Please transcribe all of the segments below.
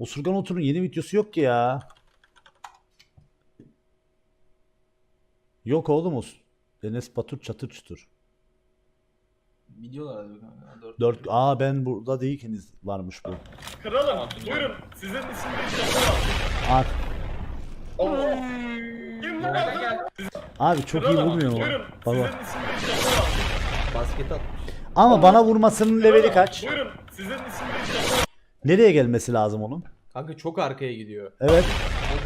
Osurgan Otur'un yeni videosu yok ki ya. Yok oğlum o. Enes Batur çatır çutur. Videolar kanka. Dört. 4 Aa ben burada değilkeniz varmış bu. Kralım buyurun sizin isminiz şaka Aa, Kim bu abi çok iyi Kralım vurmuyor mu? buyurun Baba. sizin isminiz şaka Basket atmış. Ama bana vurmasının leveli kaç? Buyurun sizin isminiz şaka Nereye gelmesi lazım onun? Kanka çok arkaya gidiyor. Evet.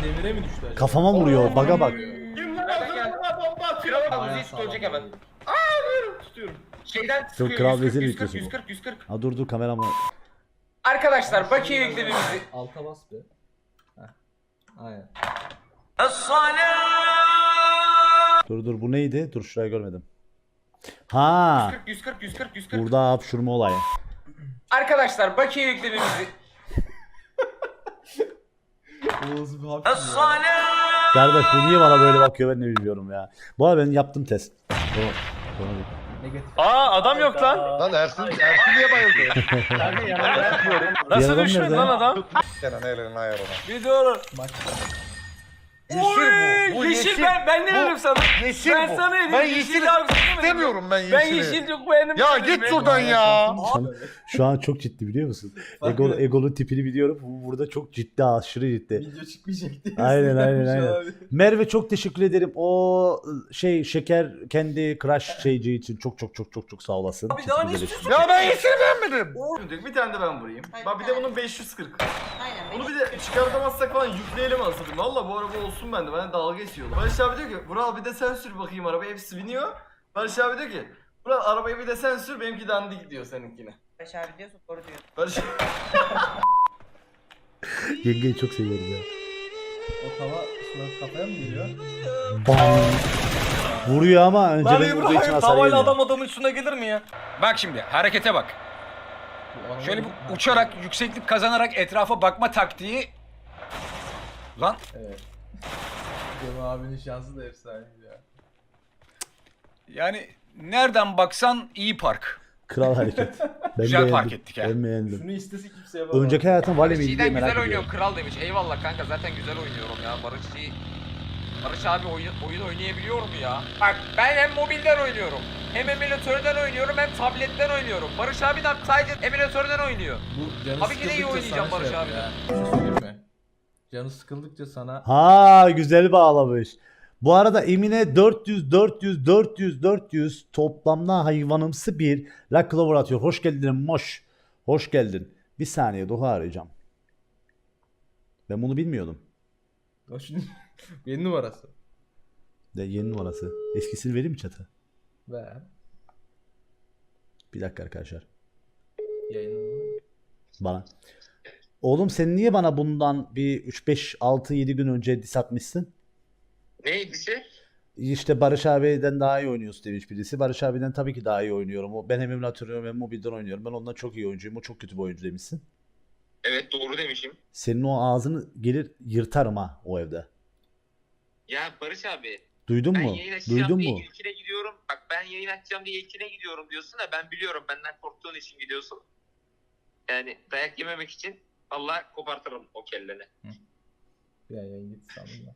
O demire mi düştü acaba? Kafama vuruyor. Baga bak. Kim bu adam? Bomba atıyor. Bayağı Uzi tutulacak hemen. sağlam. Tutuyorum. Şeyden sıkıyor. kral 140, vezir 140, videosu bu. 140, 140. Ha dur dur kameramı. Arkadaşlar Bakü'ye yüklememizi. Alta bas be. Heh. Aynen. Dur dur bu neydi? Dur şurayı görmedim. Ha 140, 140, 140, 140. burada hapşurma olayı. Arkadaşlar Bakü'ye yüklememizi. Oğuz bir hafif ya. Kardeş bu niye bana böyle bakıyor ben de bilmiyorum ya. Bu arada ben yaptım test. O, sonra bir- Negatif. Aa adam yok lan. Lan Ersin, Ersin niye bayıldı? Nasıl adam düşmedi nerede? lan adam? Kenan elinin ayarına. Bir doğru. Maç. Yeşil bu. Bu yeşil, ben ben ne Bu dedim sana? Yeşil ben bu. sana dedim. Ben yeşil yeşili abi istemiyorum ben yeşili. Ben yeşil çok beğendim. Ya git şuradan ya. Şu an çok ciddi biliyor musun? Fark Ego, yok. Ego'nun tipini biliyorum. Bu burada çok ciddi aşırı ciddi. Video çıkmayacak diye. Aynen, aynen, sinirlenmiş aynen. abi. Merve çok teşekkür ederim. O şey şeker kendi crush şeyci için çok çok çok çok çok sağ olasın. Abi daha ne Teşekkür ederim. Ya ben yeşili beğenmedim. Bir tane de ben vurayım. Hayır, Bak bir bir de tane. bunun 540. Aynen. Bunu bir de çıkartamazsak falan yükleyelim aslında. Valla bu araba olsun bende. Bana dalga geçiyorlar. Barış abi diyor ki Vural bir de sen sür bakayım arabayı. Hepsi biniyor. Barış abi diyor ki Vural arabayı bir de sen sür benimki dandik diyor seninkine. Barış abi diyorsun doğru diyor. Barış Yengeyi çok seviyorum ya. O tava surat kafaya mı geliyor? Bam. Vuruyor ama önceden vurduğu için hasar tavayla yemiyor. adam adamın üstüne gelir mi ya? Bak şimdi harekete bak. Şöyle bir uçarak yükseklik kazanarak etrafa bakma taktiği. Lan Evet. Cem abinin şansı da efsane ya. yani nereden baksan iyi park. Kral hareket. Ben Güzel beğendim. fark ettik ha. Ben beğendim. Şunu istese kimse yapamaz. Önceki hayatım Vale miydi diye Cidden merak güzel ediyorum. oynuyor kral demiş. Eyvallah kanka zaten güzel oynuyorum ya. Barışçı Barış abi oyun, oyun oynayabiliyor mu ya? Bak ben hem mobilden oynuyorum. Hem emülatörden oynuyorum hem tabletten oynuyorum. Barış abi de sadece emülatörden oynuyor. Bu canı Tabii ki de iyi sıkıldıkça oynayacağım sana Barış şey abi yapıyor ya. Bir şey söyleyeyim mi? Canı sıkıldıkça sana Ha güzel bağlamış. Bu arada Emine 400 400 400 400 toplamda hayvanımsı bir La Clover atıyor. Hoş geldin Moş. Hoş geldin. Bir saniye Doğa arayacağım. Ben bunu bilmiyordum. o şimdi yeni numarası. De yeni numarası. Eskisini vereyim mi çata? Ver. Bir dakika arkadaşlar. Yayını. Bana. Oğlum sen niye bana bundan bir 3 5 6 7 gün önce dis atmışsın? Neydi şey? İşte Barış abiden daha iyi oynuyorsun demiş birisi. Barış abiden tabii ki daha iyi oynuyorum. O ben hem emülatörüm hem mobilden oynuyorum. Ben ondan çok iyi oyuncuyum. O çok kötü bir oyuncu demişsin. Evet doğru demişim. Senin o ağzını gelir yırtarım ha o evde. Ya Barış abi Duydun mu? Duydun mu? ilkine gidiyorum. Bak ben yayın açacağım diye ilkine gidiyorum diyorsun da ben biliyorum benden korktuğun için gidiyorsun. Yani dayak yememek için Allah kopartırım o kelleni. Ya yayın gitti sandım ben.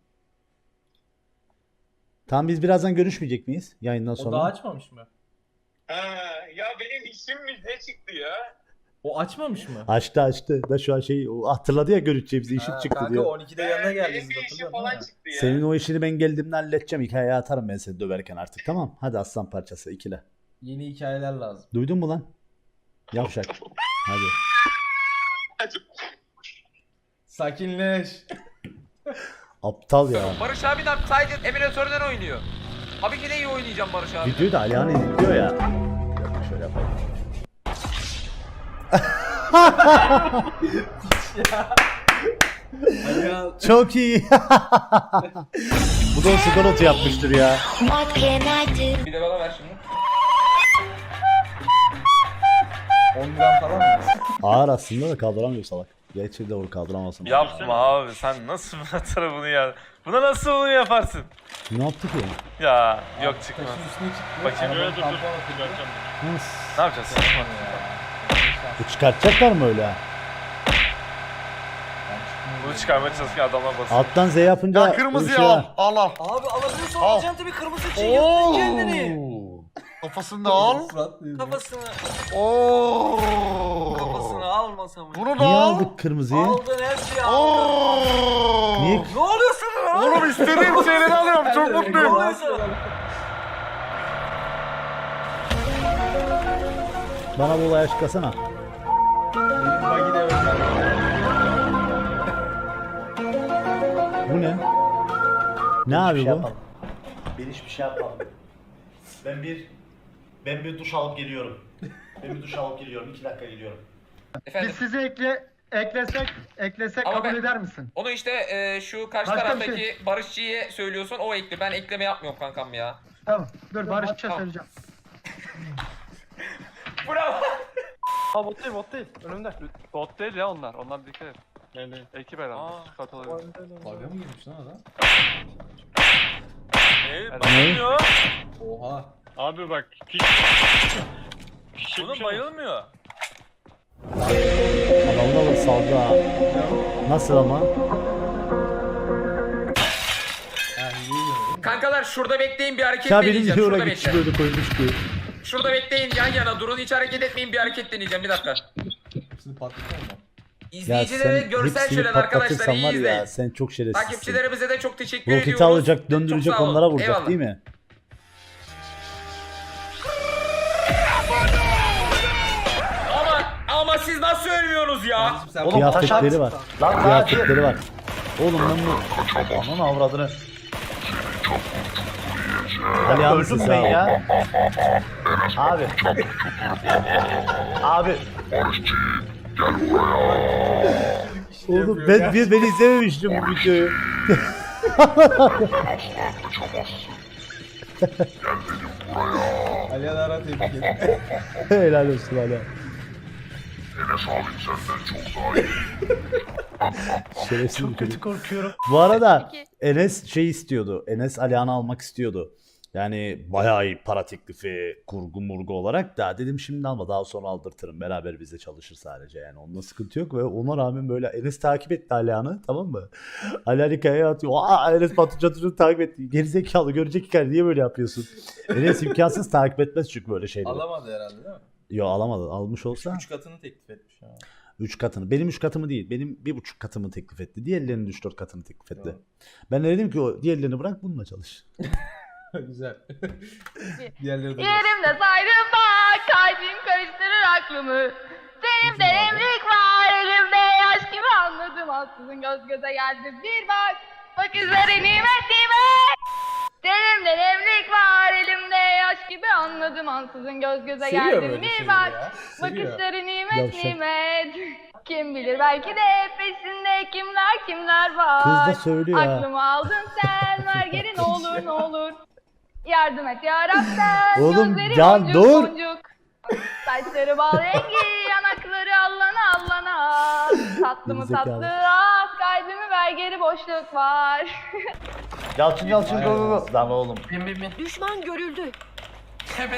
Tam biz birazdan görüşmeyecek miyiz yayından O sonra? daha açmamış mı? Ha, ya benim işim mi ne çıktı ya? O açmamış mı? Açtı açtı. Da şu an şey o hatırladı ya görüşeceğimizi işim Ha, çıktı kanka diyor. 12'de yanına geldiniz benim bir işim falan mi? çıktı ya. Senin o işini ben geldiğimde halledeceğim. Hikayeye atarım ben seni döverken artık tamam. Hadi aslan parçası ikile. Yeni hikayeler lazım. Duydun mu lan? Yavşak. Hadi. Sakinleş. Aptal ya. Barış abi de sadece emülatörden oynuyor. Tabii ki de iyi oynayacağım Barış abi. Videoyu da Alihan editliyor ya. Şöyle yapalım. Çok iyi. Bu da o sigorta yapmıştır ya. Bir de bana ver şimdi. 10 gram falan mı? Ağır aslında da kaldıramıyor salak. Gerçi doğru kaldıramazsın. Yapma abi sen nasıl buna bunu ya? Buna nasıl bunu yaparsın? Ne yaptı ki? Ya yok çıkmaz. Taşın üstüne çıktı. Bakayım. arabanın Dur, dur, atıldı. Nasıl? Ne yapacağız? Bu çıkartacaklar mı öyle? Bunu çıkarmaya çalışırken adamlar basıyor. Alttan Z yapınca Ya kırmızıyı şey al. Al al. Abi alabiliyorsan Al. alacaksın tabii kırmızı için yaptın kendini. Kafasını da al. Fırat. Kafasını, Oo. kafasını almasam. Bunu da Niye al. aldık kırmızıyı? Aldın her şeyi aldın. Oo. Niye? Ne oluyor sana lan? Oğlum istediğim şeyleri alıyorum. Çok mutluyum. oluyor sana? Bana bu olayı açıklasana. Öyle. Bu ne? Ne abi şey bu? Ben hiçbir şey yapmam. Ben bir ben bir duş alıp geliyorum. Ben bir duş alıp geliyorum. İki dakika geliyorum. Efendim sizi ekle eklesek eklesek Ama kabul ben- eder misin? onu işte e, şu karşı Başka bir taraftaki şey. barışçıya söylüyorsun o ekli. Ben ekleme yapmıyorum kankam ya. Tamam. Dur Barış'a Tamam. söyleyeceğim. Bravo. Aa bot değil bot değil. Önümde. Bot değil ya onlar. Onlar dikkat et. Ekip herhalde. Aa. Katılıyor. Bug'a mı girmiş lan adam? Ne? Oha. Abi bak. Bunun bayılmıyor. Adamda var saldı ha. Nasıl ama? Kankalar şurada bekleyin bir hareket Ya benim deneyeceğim. Şurada oraya bekle. geçiyordu koymuş ki. Şurada bekleyin yan yana durun hiç hareket etmeyin bir hareket deneyeceğim bir dakika. Hepsini patlatıyor mu? Ya İzleyicilere sen görsel hepsini şölen arkadaşlar patlatırsan iyi var izleyin. ya sen çok şerefsizsin. Takipçilerimize de çok teşekkür Roketi ediyoruz. alacak döndürecek Çok sağ olun. onlara vuracak Eyvallah. değil mi? Siz nasıl ölmüyorsunuz ya? Sen Oğlum taş at. Kıyafetleri var. Lan daha Kıyafetleri var. Oğlum ben bu... Ananı avradını. Ali Ya abi öldüm siz ben ha. ya. Abi. Abi. Oğlum ben, ben, ben izlememiştim bu videoyu. Alihan Ara et. Helal olsun Ali. Şerefsiz bir çocuk. korkuyorum. Bu arada Enes şey istiyordu. Enes Alihan'ı almak istiyordu. Yani bayağı iyi para teklifi, kurgu murgu olarak da dedim şimdi alma daha sonra aldırtırım. Beraber bize çalışır sadece yani. Onda sıkıntı yok ve ona rağmen böyle Enes takip etti Alihan'ı tamam mı? Alihan hikayeye atıyor. Aa Enes Batu Çatır'ı takip etti. Gerizekalı görecek hikaye niye böyle yapıyorsun? Enes imkansız takip etmez çünkü böyle şeyleri. Alamadı herhalde değil mi? Yo alamadı. Almış olsa Üç katını teklif etmiş ha. 3 katını. Benim 3 katımı değil. Benim 1,5 katımı teklif etti. Diğerlerinin 3-4 katını teklif etti. Tamam. Ben de dedim ki o diğerlerini bırak bununla çalış. Güzel. Diğerleri de Yerimde saydım bak kalbim karıştırır aklımı. Benim de emlik var elimde yaş gibi anladım ansızın göz göze geldim bir bak. Bakışları nimet nimet. Elimde emlik var elimde yaş gibi anladım ansızın göz göze Seviyor geldim böyle bir şeyleri bak. Seviyor. Bakışları nimet Yavşak. nimet. Kim bilir belki de peşinde kimler kimler var. Kız da söylüyor ha. Aklımı aldın sen ver geri ne olur ne olur. Yardım et yarabben Oğlum, gözleri Can, boncuk dur. boncuk. Saçları bal rengi yanakları allana allana. Tatlı mı Gerizekalı. tatlı ah kalbimi ver geri boşluk var. Yalçın Yalçın go go go. Lan oğlum. Düşman görüldü.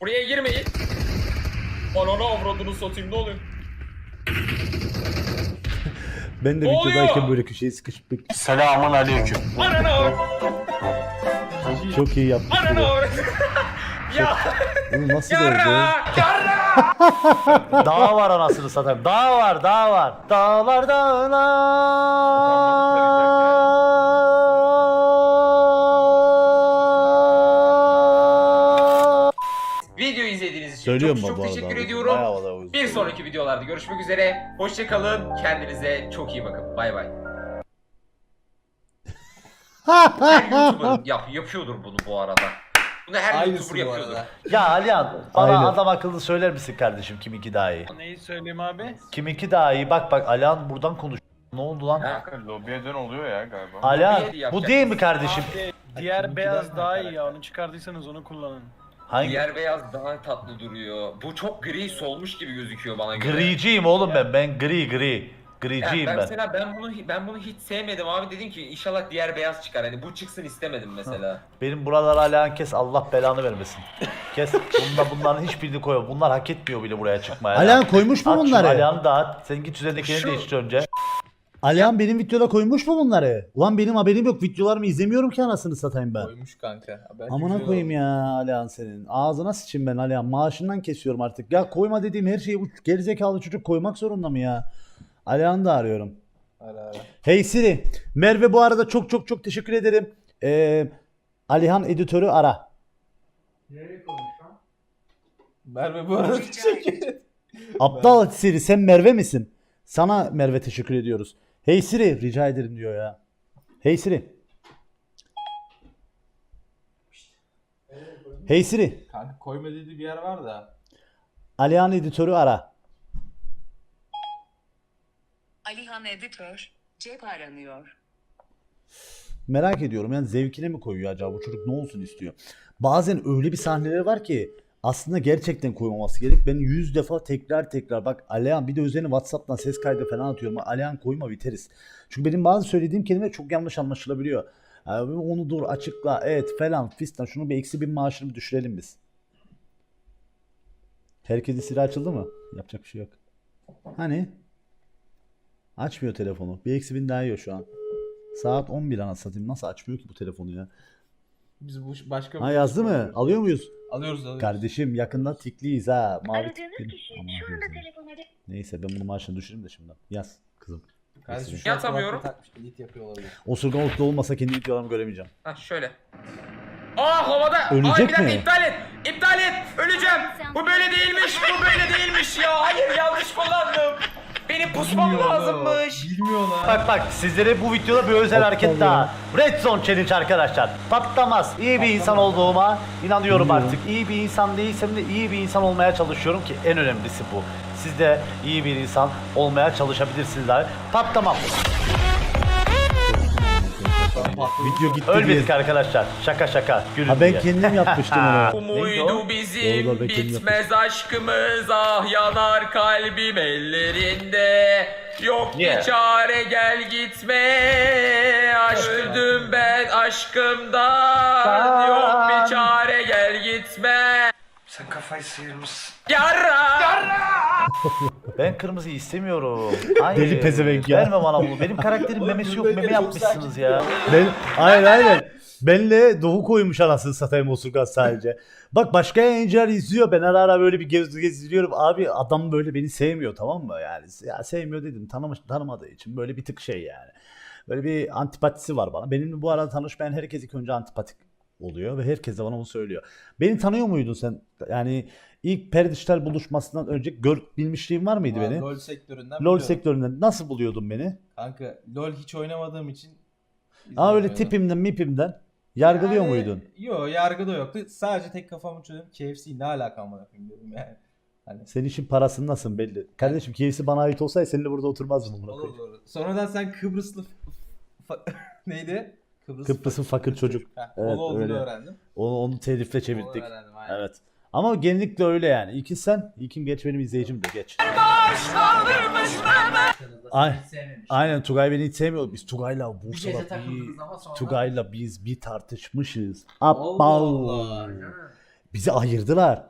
Buraya girmeyin. Ananı avradını satayım ne oluyor? Ben de oluyor? videodayken böyle köşeye sıkışıp bekliyorum. Selamun aleyküm. Avradını. Çok iyi bunu. avradını. ya Bunu nasıl yarra oldu? yarra. Dağ var anasını satayım. Dağ var, dağ var. Dağlar dağlar. Video izlediğiniz için Söylüyorum çok çok teşekkür abi? ediyorum. Bayağı da uzun. Bir sonraki videolarda görüşmek üzere. Hoşçakalın. Kendinize çok iyi bakın. Bay bay. Her YouTuber yap, yapıyordur bunu bu arada. Bunu her Aynısı YouTuber bu yapıyordur. arada. Ya Alihan, bana Aynen. adam akıllı söyler misin kardeşim kiminki daha iyi? Neyi söyleyeyim abi? Kiminki daha iyi? Bak bak Alihan buradan konuş. Ne oldu lan? Ha? Lobiye dön oluyor ya galiba. Alihan, Lobiye yapacak bu değil mi kardeşim? Diğer Kiminki beyaz daha iyi ya onu çıkardıysanız onu kullanın. Hangi? Diğer beyaz daha tatlı duruyor. Bu çok gri solmuş gibi gözüküyor bana göre. Griciyim oğlum ben. Ben gri gri. Griciyim ben, ben. mesela ben bunu ben bunu hiç sevmedim abi dedim ki inşallah diğer beyaz çıkar. Hani bu çıksın istemedim mesela. Benim buralara Alihan kes Allah belanı vermesin. Kes. Bunlar, bunların hiçbirini koyma. Bunlar hak etmiyor bile buraya çıkmaya. Alihan koymuş mu At bunları? Alihan'ı da at. Sen git üzerindekini Şu- değiştir önce. Alihan benim videoda koymuş mu bunları? Ulan benim haberim yok. Videolarımı izlemiyorum ki anasını satayım ben. Koymuş kanka. Bence Amına güzel koyayım ya Alihan senin. Ağzına sıçayım ben Alihan. Maaşından kesiyorum artık. Ya koyma dediğim her şeyi bu gerizekalı çocuk koymak zorunda mı ya? Alihan'ı da arıyorum. Ara ara. Hey Siri. Merve bu arada çok çok çok teşekkür ederim. Ee, Alihan editörü ara. Merve bu arada teşekkür ederim. Aptal Siri sen Merve misin? Sana Merve teşekkür ediyoruz. Hey Siri rica ederim diyor ya. Hey Siri. Hey Siri. Kanka koyma dediği bir yer var da. Alihan editörü ara. Alihan Editör, cep aranıyor. Merak ediyorum yani zevkine mi koyuyor acaba bu çocuk ne olsun istiyor. Bazen öyle bir sahneleri var ki aslında gerçekten koymaması gerek. Ben yüz defa tekrar tekrar bak Alihan bir de üzerine Whatsapp'tan ses kaydı falan atıyorum. Alihan koyma biteriz. Çünkü benim bazı söylediğim kelime çok yanlış anlaşılabiliyor. Abi onu dur açıkla evet falan fistan şunu bir eksi bin maaşını bir düşürelim biz. Herkesin silah açıldı mı? Yapacak bir şey yok. Hani? Açmıyor telefonu. Bir eksi bin daha yiyor şu an. Saat 11 anasını satayım. Nasıl açmıyor ki bu telefonu ya? Biz bu başka Ha yazdı mı? Alıyor muyuz? Alıyoruz alıyoruz. Kardeşim yakında tikliyiz ha. Mavi Aradığınız tikli. kişi Aman şu anda telefona Neyse ben bunu maaşını düşüreyim de şimdi. Yaz kızım. Kardeşim şu an Yatamıyorum. kulaklığı takmış edit yapıyor olabilir. Osurgan otlu olmasa kendi videolarımı göremeyeceğim. Ha şöyle. Aa havada. Ölecek Ay bir dakika mi? iptal et. İptal et. Öleceğim. Bu böyle değilmiş. Bu böyle değilmiş ya. Hayır yanlış kullandım. Benim pusmam lazımmış. Bilmiyorlar. Bak bak sizlere bu videoda bir özel hareket daha. Red Zone Challenge arkadaşlar. Patlamaz. İyi bir insan olduğuma inanıyorum artık. İyi bir insan değilsem de iyi bir insan olmaya çalışıyorum ki en önemlisi bu. Siz de iyi bir insan olmaya çalışabilirsiniz abi. Patlamam. Video gitti Ölmedik diye. arkadaşlar. Şaka şaka. Gülün Ha ben diye. kendim yapmıştım onu. Bu Neydi o? muydu Doğru, bizim kendim bitmez aşkımız ah yanar kalbim ellerinde Yok Yeah. bir çare gel gitme öldüm ben aşkımdan Yok bir çare gel gitme Sen kafayı sıyırmışsın. Yarra Ben kırmızıyı istemiyorum. Hayır. Deli pezevenk ya. Verme bana bunu. Benim karakterim memesi yok. Meme yapmışsınız ya. Ben, aynen aynen. Benle Doğu koymuş anasını satayım Osurgan sadece. Bak başka yayıncılar izliyor. Ben ara ara böyle bir gez gezdiriyorum. Abi adam böyle beni sevmiyor tamam mı? Yani ya sevmiyor dedim. Tanımış, tanımadığı için böyle bir tık şey yani. Böyle bir antipatisi var bana. Benim bu arada tanışmayan herkes ilk önce antipatik oluyor ve herkes de bana onu söylüyor. Beni tanıyor muydun sen? Yani ilk Perdişler buluşmasından önce gör, bilmişliğin var mıydı Aa, beni? LoL sektöründen LoL biliyorum. sektöründen nasıl buluyordun beni? Kanka LoL hiç oynamadığım için Aa öyle tipimden mipimden yargılıyor Yani, muydun? Yok yargıda yoktu. Sadece tek kafamı çözdüm. KFC ne alakam var yapayım dedim yani. Hani Senin için parasını nasıl belli. Kardeşim KFC bana ait olsaydı seninle burada oturmazdım olur olur. Sonradan sen Kıbrıslı neydi? Kıbrıslı Kıbrıs'ın fakir çocuk. Heh, Evet, onu öyle. öğrendim. Onu, onu telifle Onu çevirdik. öğrendim aynen. Evet. Ama genellikle öyle yani. İlkin sen, ilkin geç benim izleyicim de geç. Ay, aynen Tugay beni hiç sevmiyor. Biz Tugay'la Bursa'da bir, Tugay'la biz bir tartışmışız. Allah. Bizi ayırdılar.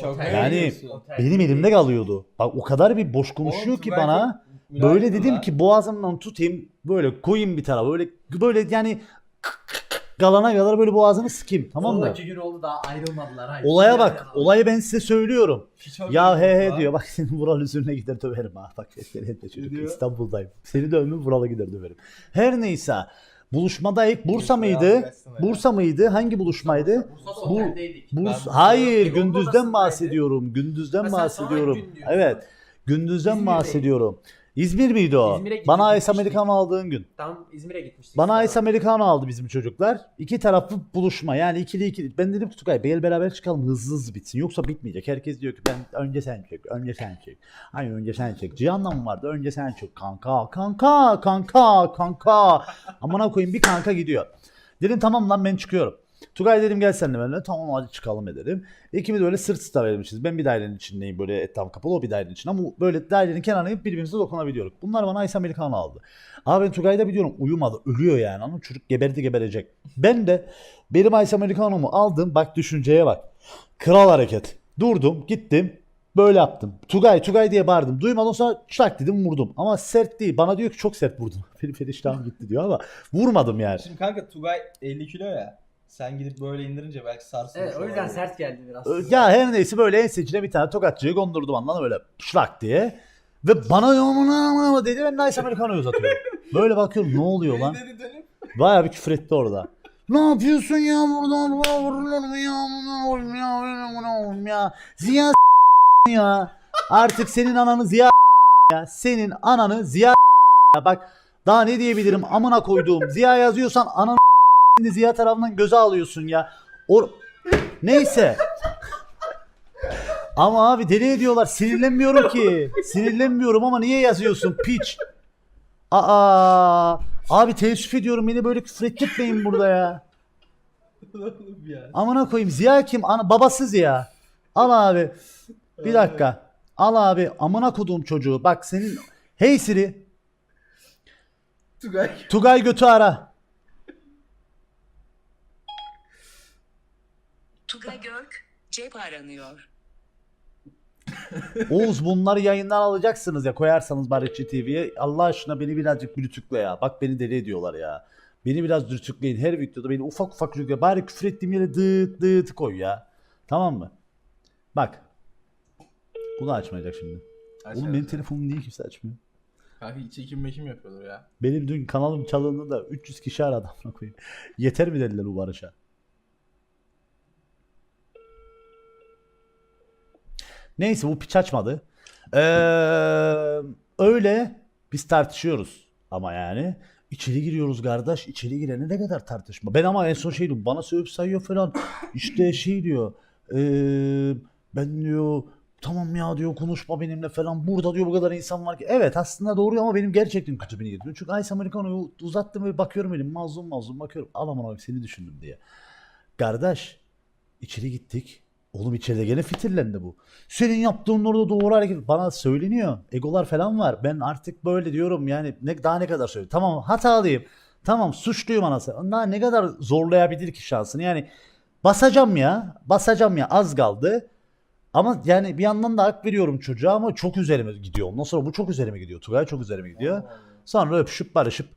Şaka Yani benim elimde kalıyordu. Bak o kadar bir boş konuşuyor Oğlum, ki bana. Böyle dedim ki boğazımdan tutayım böyle koyayım bir tarafa böyle böyle yani galana kadar böyle boğazını sıkayım tamam mı? gün oldu daha ayrılmadılar. Hayır. Olaya bak. Olayı ben size söylüyorum. Hiç Ya he he diyor. Bak senin Vural üzerine gider döverim ha. Bak seni etme çocuk. diyor? İstanbul'dayım. Seni dövme Vural'a gider döverim. Her neyse. Buluşmada ilk Bursa Bursa mıydı? Bursa mıydı? Hangi buluşmaydı? Bursa'da Bu- oteldeydik. Burs Ben- Hayır, gündüzden bahsediyorum. Gündüzden sonra bahsediyorum. Evet. Gündüzden bahsediyorum. İzmir miydi o? İzmir'e Bana Ice gitmiştik. Americano aldığın gün. Tam İzmir'e gitmiştik. Bana Ice Americano aldı bizim çocuklar. İki taraflı buluşma yani ikili ikili. Ben dedim ki Tukay Beyel beraber çıkalım hızlı hızlı bitsin. Yoksa bitmeyecek. Herkes diyor ki ben önce sen çek, önce sen çek. Hayır önce sen çek. Cihan'la mı vardı? Önce sen çek. Kanka, kanka, kanka, kanka. Amına koyayım bir kanka gidiyor. Dedim tamam lan ben çıkıyorum. Tugay dedim gel seninle benimle. Tamam hadi çıkalım edelim. İkimiz böyle sırt sıta verilmişiz. Ben bir dairenin içindeyim böyle etrafım kapalı o bir dairenin içinde ama böyle dairenin kenarına gidip birbirimize dokunabiliyoruz. Bunlar bana Ice Americano aldı. Abi ben Tugay'da biliyorum uyumadı ölüyor yani ama çocuk geberdi geberecek. Ben de benim Ice Americano'mu aldım bak düşünceye bak. Kral hareket. Durdum gittim böyle yaptım. Tugay Tugay diye bağırdım. Duymadan sonra çak dedim vurdum. Ama sert değil. Bana diyor ki çok sert vurdun. Benim feriştahım gitti diyor ama vurmadım yani. Şimdi kanka Tugay 50 kilo ya. Sen gidip böyle indirince belki sarsılmış Evet o yüzden olabilir. sert geldi biraz. Ya her neyse böyle en seçine bir tane tokatçıyı gondurdum anladın böyle şlak diye. Ve bana yomuna dedi ben Nice Americano'yu uzatıyorum. Böyle bakıyorum ne oluyor lan? Dedi dönüp? Bayağı bir küfür etti orada. Ne yapıyorsun ya burada? Vurulur mu ya? Amına koyayım ya? Ya? Ziya ya. Artık senin ananı Ziya ya. Senin ananı Ziya ya. Bak daha ne diyebilirim amına koyduğum. Ziya yazıyorsan ananı s- Ziya tarafından göze alıyorsun ya. Or Neyse. Ama abi deli ediyorlar. Sinirlenmiyorum ki. Sinirlenmiyorum ama niye yazıyorsun piç? Aa, abi teessüf ediyorum beni böyle küfür ettirmeyin burada ya. Amına koyayım Ziya kim? Ana, babası Ziya. Al abi. Bir dakika. Al abi amına koduğum çocuğu. Bak senin Hey Siri. Tugay. Tugay götü ara. Tugay Görk, cep aranıyor. Oğuz bunları yayından alacaksınız ya koyarsanız Barışçı TV'ye. Allah aşkına beni birazcık rütükle ya. Bak beni deli ediyorlar ya. Beni biraz rütükleyin. Her videoda beni ufak ufak rütükle. Bari küfür ettiğim yere dıt dıt koy ya. Tamam mı? Bak. Bunu açmayacak şimdi. Oğlum benim telefonum niye kimse açmıyor? Kanka çekim mekim yapıyordur ya. Benim dün kanalım çalındı da 300 kişi aradı amına koyayım. Yeter mi dediler bu Barış'a? Neyse bu piç açmadı. Ee, öyle biz tartışıyoruz ama yani. içeri giriyoruz kardeş. içeri girene ne kadar tartışma. Ben ama en son şey diyorum. Bana sövüp sayıyor falan. İşte şey diyor. ee, ben diyor tamam ya diyor konuşma benimle falan. Burada diyor bu kadar insan var ki. Evet aslında doğru ama benim gerçekten kötü beni gidiyor. Çünkü Ice Americano'yu uzattım ve bakıyorum elim mazlum mazlum bakıyorum. Al aman abi seni düşündüm diye. Kardeş içeri gittik. Oğlum içeride gene fitillendi bu. Senin yaptığın orada doğru hareket. Bana söyleniyor. Egolar falan var. Ben artık böyle diyorum yani ne, daha ne kadar söyleyeyim. Tamam hatalıyım. Tamam suçluyum anası. Daha ne kadar zorlayabilir ki şansını. Yani basacağım ya. Basacağım ya az kaldı. Ama yani bir yandan da hak veriyorum çocuğa ama çok üzerime gidiyor. Ondan sonra bu çok üzerime gidiyor. Tugay çok üzerime gidiyor. Sonra öpüşüp barışıp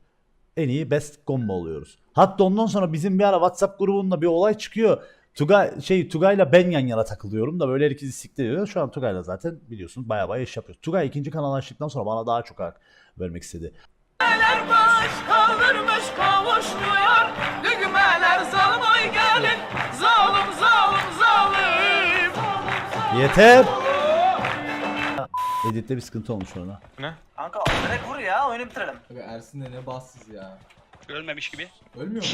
en iyi best combo oluyoruz. Hatta ondan sonra bizim bir ara WhatsApp grubunda bir olay çıkıyor. Tugay şey Tugay'la ben yan yana takılıyorum da böyle herkesi siktiriyor. Şu an Tugay'la zaten biliyorsunuz baya baya iş yapıyoruz. Tugay ikinci kanal açtıktan sonra bana daha çok hak vermek istedi. Kaldırmış kavuşmuyor Düğmeler zalim gelin Zalim zalim zalim Yeter. Editte bir sıkıntı olmuş orada. Kanka direkt vur ya oyunu bitirelim. Kanka Ersin de ne bassız ya. Ölmemiş gibi. Ölmüyor mu?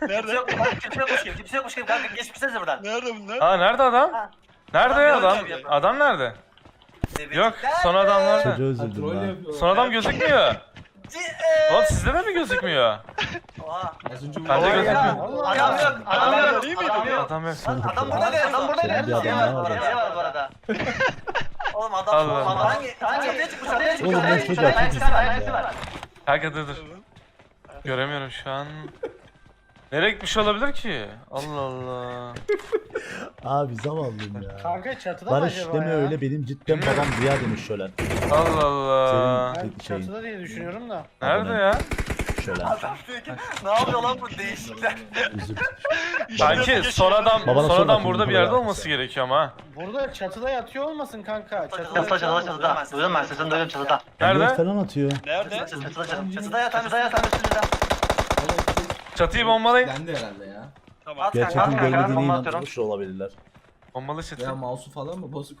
Kimse yok, bak, kimse yokmuş gibi, kimse yokmuş gibi kanka geçmişsenize buradan. Aa nerede adam? Nerede ya Adam adam? yok ya. Adam nerede? Evet. Yok son adam nerede? Çocuğa Ha, üzüldüm troll ben. yapıyor. Son adam gözükmüyor. Oğlum sizde de mi gözükmüyor? Oha. Az önce Bende vurdu. gözükmüyor. Adam yok, adam yok, adam yok. Adam yok. Lan Adam buradaydı, adam buradaydı. Senin bir adam Şey var bu var. arada, şey var bu arada. Oğlum adam, Allah Allah. hangi, hangi çatıya çıkmış, çatıya çıkmış, Oğlum ben çatıya çıkmış, çocuğa çatıya çok çıkmış, üzüldüm ya. çıkmış. Kanka dur dur. Göremiyorum şu an. Nereye gitmiş olabilir ki? Allah Allah. Abi zavallıyım ya. Kanka çatıda Barış deme öyle benim cidden babam Ziya demiş şölen. Allah Allah. Senin şeyin diye düşünüyorum da. Nerede ya? Şölen. Ne yapıyor lan bu değişikler? Üzüm. Sanki son adam, Babana son sor adam bakayım, burada bir yerde olması gerekiyor ama. ha. Burada çatıda yatıyor olmasın kanka. Çatıda, çatıda, çatıda. Duydum ben sesini duydum çatıda. Nerede? Nerede? falan atıyor. Çatıda, çatıda, çatıda. Çatıda yatan, çatıda yatan üstümüzde. Çatıyı bombalayın. Dendi herhalde ya. At kanka, Gerçekten kanka, görmediğine bomba atıyorum. inanmış da olabilirler. Bombalı çatı. Veya mouse'u falan mı bozuk?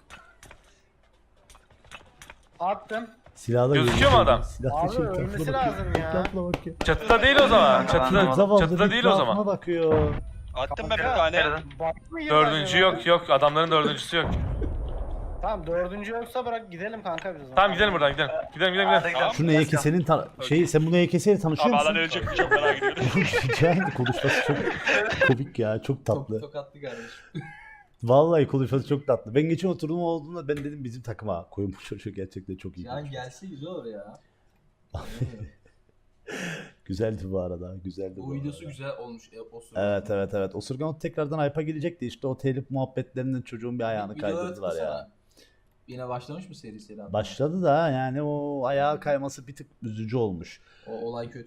Attım. Silahla Gözüküyor mu adam? Silahla Abi şey, ölmesi lazım ya. Bakıyor. Çatıda değil o zaman. Çatıda, çatıda değil o zaman. bakıyor. Attım ben bir tane. Dördüncü yok yok. Adamların dördüncüsü yok. Tamam dördüncü yoksa bırak gidelim kanka biz o zaman. Tamam gidelim buradan gidelim. Gidelim gidelim gidelim. Şu NYK'senin ta- şey sen bu NYK'seyle tanışıyor Abi musun? adam ölecek mi çok merak ediyorum. yani konuşması çok komik ya çok tatlı. Tok, tokatlı kardeşim. Vallahi konuşması çok tatlı. Ben geçen oturdum olduğunda ben dedim bizim takıma koyun bu çocuğu gerçekten çok iyi. Yani konuşuyor. gelse güzel olur ya. Güzeldi bu arada. Güzeldi bu o videosu arada. güzel olmuş. E, o sırada. Evet evet evet. Osurgan tekrardan hype'a gelecekti. İşte o telif muhabbetlerinden çocuğun bir ayağını Videolara kaydırdılar ya. tıklasana. Yine başlamış mı seri seri? Başladı da yani o ayağa kayması bir tık üzücü olmuş. O olay kötü.